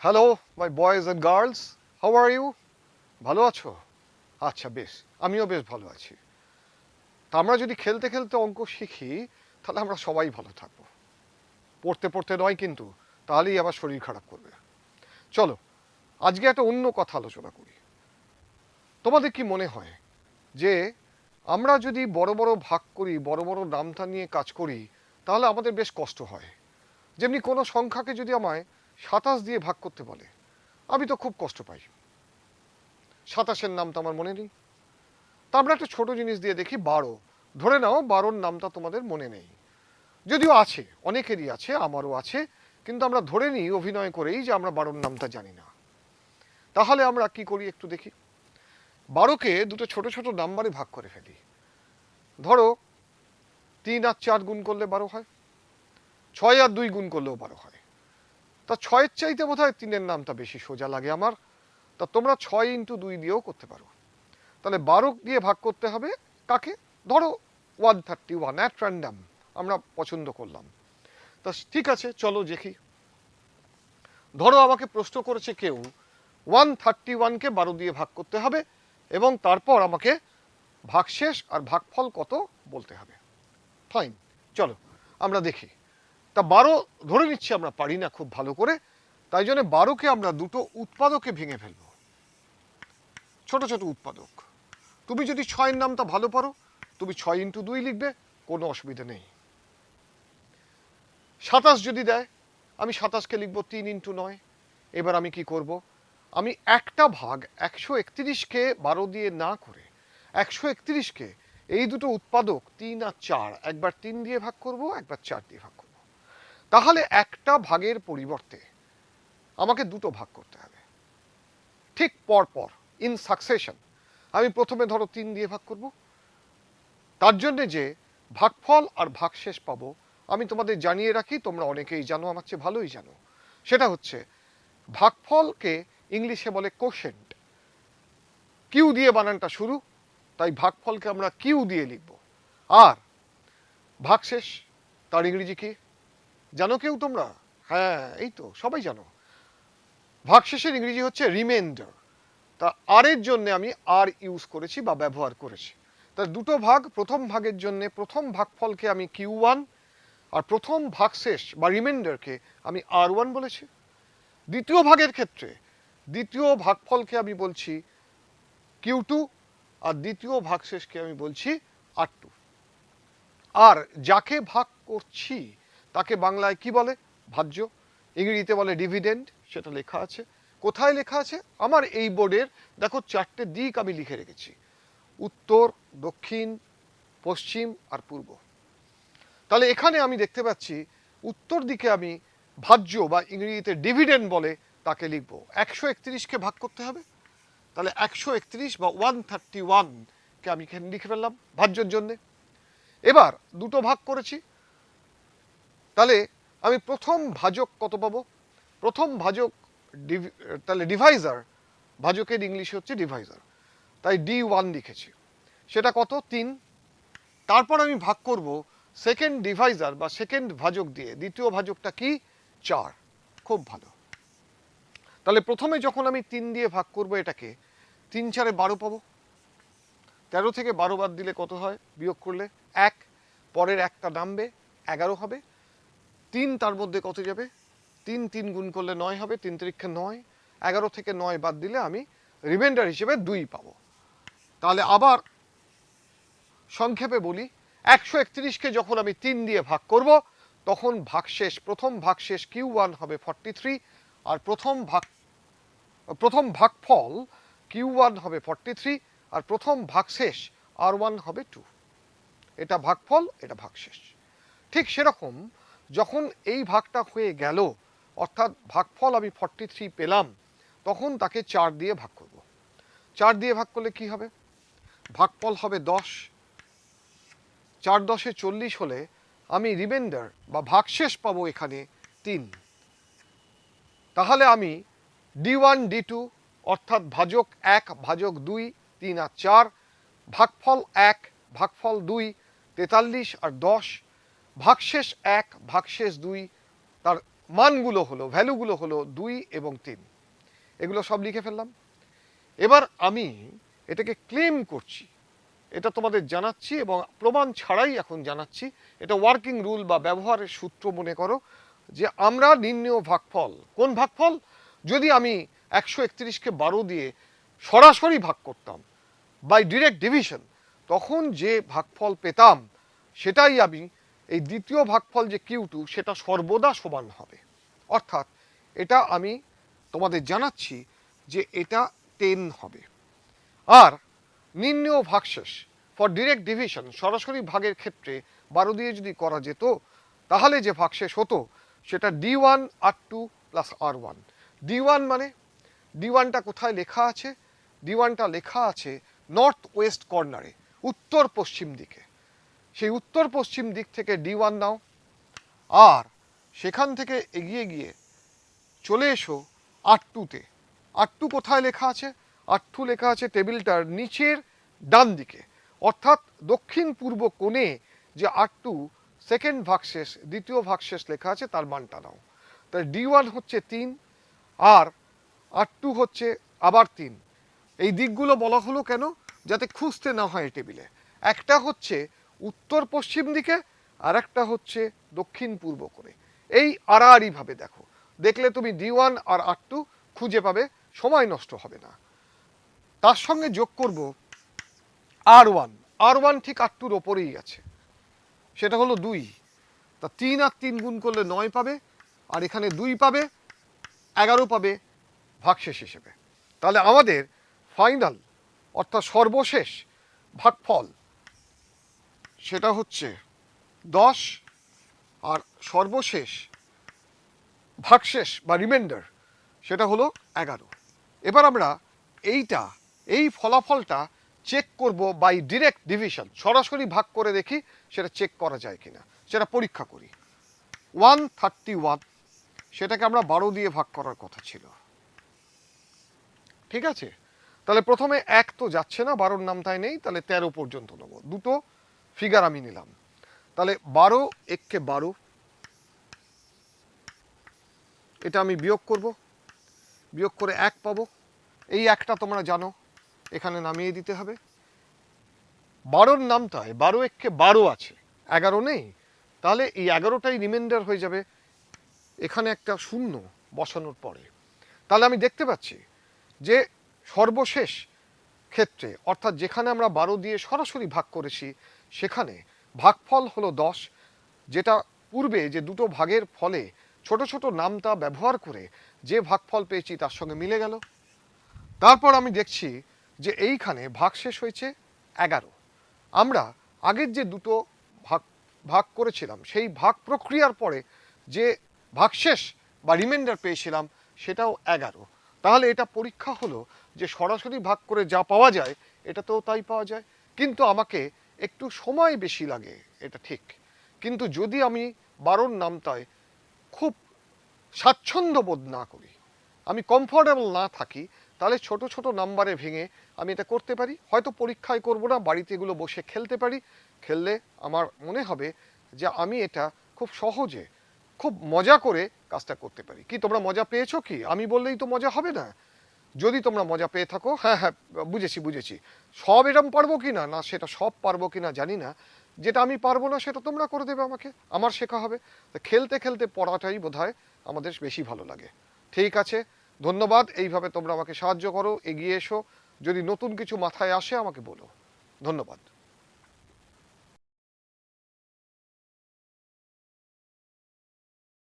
Hello my boys and girls how are you ভালো আছো? আচ্ছা বেশ। আমিও বেশ ভালো আছি। তা আমরা যদি খেলতে খেলতে অঙ্ক শিখি, তাহলে আমরা সবাই ভালো থাকব। পড়তে পড়তে নয় কিন্তু, তাহলেই আবার শরীর খারাপ করবে। চলো, আজকে একটা অন্য কথা আলোচনা করি। তোমাদের কি মনে হয় যে, আমরা যদি বড় বড় ভাগ করি, বড় বড় নামটা নিয়ে কাজ করি, তাহলে আমাদের বেশ কষ্ট হয়। যেমনি কোনো সংখ্যাকে যদি আমায় সাতাশ দিয়ে ভাগ করতে বলে। আমি তো খুব কষ্ট পাই। সাতাশের নাম তো আমার মনে নেই। তা আমরা একটা ছোট জিনিস দিয়ে দেখি, বারো। ধরে নাও, বারোর নামটা তোমাদের মনে নেই। যদিও আছে, অনেকেরই আছে, আমারও আছে, কিন্তু আমরা ধরে নিই, অভিনয় করেই যে আমরা বারোর নামটা জানি না। তাহলে আমরা কি করি একটু দেখি? বারোকে দুটো ছোট ছোট নাম্বারে ভাগ করে ফেলি। ধরো, তিন আর চার গুণ করলে বারো হয়। ছয় আর দুই গুণ করলেও বারো হয়। তা ছয়ের চাইতে বোধ হয় তিনের নামটা বেশি সোজা লাগে আমার। তা তোমরা ছয় ইন্টু দুই দিয়েও করতে পারো। তাহলে বারো দিয়ে ভাগ করতে হবে কাকে? ধরো one thirty one at random আমরা পছন্দ করলাম। তা ঠিক আছে, চলো দেখি। ধরো আমাকে প্রশ্ন করেছে কেউ ওয়ান থার্টি ওয়ানকে বারো দিয়ে ভাগ করতে হবে এবং তারপর আমাকে ভাগশেষ আর ভাগফল কত বলতে হবে। ফাইন চলো, আমরা দেখি। তা বারো ধরে নিচ্ছি আমরা পারি না খুব ভালো করে, তাই জন্য বারোকে আমরা দুটো উৎপাদকে ভেঙে ফেলব। ছোট ছোট উৎপাদক। তুমি যদি ছয়ের নামটা ভালো পারো, তুমি ছয় ইন্টু দুই লিখবে, কোনো অসুবিধা নেই। সাতাশ যদি দেয়, আমি সাতাশকে লিখব তিন ইন্টু নয়। এবার আমি কি করব? আমি একটা ভাগ একশো একত্রিশকে বারো দিয়ে না করে, একশো একত্রিশকে এই দুটো উৎপাদক তিন আর চার, একবার তিন দিয়ে ভাগ করব, একবার চার দিয়ে ভাগ করব। তাহলে একটা ভাগের পরিবর্তে আমাকে দুটো ভাগ করতে হবে। ঠিক পর পর ইন সাকসেশন আমি প্রথমে ধরো তিন দিয়ে ভাগ করব। তার জন্যে যে ভাগফল আর ভাগশেষ পাবো, আমি তোমাদের জানিয়ে রাখি, তোমরা অনেকেই জানো, আমার চেয়ে ভালোই জানো। সেটা হচ্ছে, ভাগফলকে ইংলিশে বলে কোশেন্ট কিউ দিয়ে বানানটা শুরু, তাই ভাগফলকে আমরা কিউ দিয়ে লিখব। আর ভাগশেষ, তার ইংরেজি কি? জানো কেউ তোমরা? হ্যাঁ এই তো, সবাই জানো। ভাগশেষের ইংরেজি হচ্ছে রিমাইন্ডার তা আর এর জন্য আমি আর ইউজ করেছি বা ব্যবহার করেছি। তা দুটো ভাগ, প্রথম ভাগের জন্য প্রথম ভাগফলকে আমি কিউ ওয়ান আর প্রথম ভাগশেষ বা রিমাইন্ডারকে আমি আর ওয়ান বলেছি। দ্বিতীয় ভাগের ক্ষেত্রে দ্বিতীয় ভাগফলকে আমি বলছি কিউ টু আর দ্বিতীয় ভাগশেষকে আমি বলছি আর টু আর যাকে ভাগ করছি তাকে বাংলায় কি বলে? ভাজ্য। ইংরেজিতে বলে ডিভিডেন্ড সেটা লেখা আছে। কোথায় লেখা আছে? আমার এই বোর্ডের, দেখো চারটে দিক আমি লিখে রেখেছি। উত্তর, দক্ষিণ, পশ্চিম আর পূর্ব। তাহলে এখানে আমি দেখতে পাচ্ছি, উত্তর দিকে আমি ভাজ্য বা ইংরেজিতে ডিভিডেন্ড বলে তাকে লিখব। একশো একত্রিশকে ভাগ করতে হবে? তাহলে একশো একত্রিশ বা ওয়ান থার্টি ওয়ানকে আমি এখানে লিখে ফেললাম ভাজ্যর জন্যে। এবার দুটো ভাগ করেছি। তাহলে আমি প্রথম ভাজক কত পাবো? প্রথম ভাজক তাহলে ডিভাইজার ভাজকের ইংলিশে হচ্ছে ডিভাইজার তাই ডি ওয়ান লিখেছি। সেটা কত? তিন। তারপর আমি ভাগ করব সেকেন্ড ডিভাইজার বা সেকেন্ড ভাজক দিয়ে। দ্বিতীয় ভাজকটা কি? চার। খুব ভালো। তাহলে প্রথমে যখন আমি তিন দিয়ে ভাগ করব এটাকে, তিন চারে বারো পাবো। তেরো থেকে বারো বাদ দিলে কত হয়? বিয়োগ করলে এক। পরের একটা নামবে, এগারো হবে। তিন তার মধ্যে কত যাবে? তিন তিন গুণ করলে নয় হবে, তিন তারিখে নয়। এগারো থেকে নয় বাদ দিলে আমি রিমাইন্ডার হিসেবে দুই পাবো। তাহলে আবার সংক্ষেপে বলি, একশো একত্রিশকে যখন আমি তিন দিয়ে ভাগ করব, তখন ভাগশেষ, প্রথম ভাগশেষ কিউ ওয়ান হবে ফর্টি থ্রি আর প্রথম ভাগ, প্রথম ভাগফল কিউ ওয়ান হবে ফর্টি থ্রি আর প্রথম ভাগশেষ আর ওয়ান হবে টু এটা ভাগফল, এটা ভাগশেষ। ঠিক সেরকম যখন এই ভাগটা হয়ে গেল, অর্থাৎ ভাগফল আমি ফর্টি থ্রি পেলাম, তখন তাকে চার দিয়ে ভাগ করব। চার দিয়ে ভাগ করলে কি হবে? ভাগফল হবে দশ। চার দশে চল্লিশ হলে আমি রিমাইন্ডার বা ভাগশেষ পাবো এখানে তিন। তাহলে আমি ডি ওয়ান ডি টু অর্থাৎ ভাজক এক, ভাজক দুই, তিন আর চার, ভাগফল এক, ভাগফল দুই, তেতাল্লিশ আর দশ ভাগশেষ এক, ভাগশেষ দুই, তার মানগুলো হলো, ভ্যালুগুলো হলো দুই এবং তিন। এগুলো সব লিখে ফেললাম। এবার আমি এটাকে ক্লেম করছি। এটা তোমাদের জানাচ্ছি এবং প্রমাণ ছাড়াই এখন জানাচ্ছি। এটা ওয়ার্কিং রুল বা ব্যবহারের সূত্র মনে করো যে আমরা নির্ণয় ভাগফল। কোন ভাগফল? যদি আমি একশো একত্রিশকে বারো দিয়ে সরাসরি ভাগ করতাম বাই ডিরেক্ট ডিভিশন তখন যে ভাগফল পেতাম, সেটাই আমি এই দ্বিতীয় ভাগফল যে কিউ টু সেটা সর্বদা সমান হবে। অর্থাৎ এটা আমি তোমাদের জানাচ্ছি যে এটা টেন হবে। আর নির্ণয় ভাগশেষ ফর ডিরেক্ট ডিভিশন সরাসরি ভাগের ক্ষেত্রে বারো দিয়ে যদি করা যেত, তাহলে যে ভাগশেষ হতো, সেটা D one R two plus R one D one মানে ডি ওয়ানটা কোথায় লেখা আছে? ডি ওয়ানটা লেখা আছে নর্থ ওয়েস্ট কর্নারে উত্তর পশ্চিম দিকে। সেই উত্তর পশ্চিম দিক থেকে ডি ওয়ান নাও। আর সেখান থেকে এগিয়ে গিয়ে চলে এসো আর টুতে আর টু কোথায় লেখা আছে? আর টু লেখা আছে টেবিলটার নিচের ডান দিকে। অর্থাৎ দক্ষিণ পূর্ব কোণে যে আর টু সেকেন্ড ভাগশেষ, দ্বিতীয় ভাগশেষ লেখা আছে, তার মানটা নাও। তাই ডি ওয়ান হচ্ছে তিন, আর আর টু হচ্ছে আবার তিন। এই দিকগুলো বলা হলো কেন? যাতে খুঁজতে না হয় টেবিলে। একটা হচ্ছে উত্তর পশ্চিম দিকে আর একটা হচ্ছে দক্ষিণ পূর্ব করে এই আড়াআড়ি ভাবে দেখো। দেখলে তুমি ডি ওয়ান আর আর টু খুঁজে পাবে, সময় নষ্ট হবে না। তার সঙ্গে যোগ করব আর ওয়ান। আর ওয়ান ঠিক আর টুর ওপরেই আছে। সেটা হলো দুই। তা তিন আর তিন গুণ করলে নয় পাবে, আর এখানে দুই পাবে, এগারো পাবে ভাগশেষ হিসেবে। তাহলে আমাদের ফাইনাল অর্থাৎ সর্বশেষ, ভাগফল সেটা হচ্ছে দশ আর সর্বশেষ, ভাগশেষ বা রিমাইন্ডার সেটা হলো এগারো। এবার আমরা এইটা, এই ফলাফলটা চেক করব বাই ডিরেক্ট ডিভিশন সরাসরি ভাগ করে দেখি সেটা চেক করা যায় কিনা। সেটা পরীক্ষা করি। ওয়ান থার্টি ওয়ান সেটাকে আমরা বারো দিয়ে ভাগ করার কথা ছিল। ঠিক আছে? তাহলে প্রথমে এক তো যাচ্ছে না, বারোর নামটাই নেই, তাহলে তেরো পর্যন্ত নেব। দুটো ফিগার আমি নিলাম। তাহলে বারো এককে বারো। এটা আমি বিয়োগ করব। বিয়োগ করে এক পাবো। এই একটা তোমরা জানো, এখানে নামিয়ে দিতে হবে। বারোর নামটায় বারো এককে বারো আছে। এগারো নেই। তাহলে এই এগারোটাই রিমাইন্ডার হয়ে যাবে। এখানে একটা শূন্য বসানোর পরে। তাহলে আমি দেখতে পাচ্ছি যে সর্বশেষ ক্ষেত্রে, অর্থাৎ যেখানে আমরা বারো দিয়ে সরাসরি ভাগ করেছি সেখানে ভাগফল হলো দশ, যেটা পূর্বে যে দুটো ভাগের ফলে ছোট ছোট নামতা ব্যবহার করে যে ভাগফল পেয়েছি তার সঙ্গে মিলে গেল। তারপর আমি দেখছি যে এইখানে ভাগ শেষ হয়েছে এগারো। আমরা আগের যে দুটো ভাগ ভাগ করেছিলাম, সেই ভাগ প্রক্রিয়ার পরে যে ভাগশেষ বা রিমাইন্ডার পেয়েছিলাম, সেটাও এগারো। তাহলে এটা পরীক্ষা হলো যে সরাসরি ভাগ করে যা পাওয়া যায়, এটাতেও তাই পাওয়া যায়। কিন্তু আমাকে একটু সময় বেশি লাগে, এটা ঠিক। কিন্তু যদি আমি বারোর নামটায় খুব স্বাচ্ছন্দ্য বোধ না করি, আমি কমফোর্টেবল না থাকি, তাহলে ছোট ছোট নাম্বারে ভেঙে আমি এটা করতে পারি। হয়তো পরীক্ষায় করব না, বাড়িতে এগুলো বসে খেলতে পারি। খেললে আমার মনে হবে যে আমি এটা খুব সহজে, খুব মজা করে কাজটা করতে পারি। কি তোমরা মজা পেয়েছ কি? আমি বললেই তো মজা হবে না। যদি তোমরা মজা পেয়ে থাকো হ্যাঁ হ্যাঁ বুঝেছি বুঝেছি। সব এরম পারব কি না? না, সেটা সব পারব কি না জানি না। যেটা আমি পারব না, সেটা তোমরা করে দেবে আমাকে। আমার শেখা হবে। খেলতে খেলতে পড়াটাই বোধ আমাদের বেশি ভালো লাগে। ঠিক আছে? ধন্যবাদ। এইভাবে তোমরা আমাকে সাহায্য করো, এগিয়ে এসো। যদি নতুন কিছু মাথায় আসে, আমাকে বলো। ধন্যবাদ।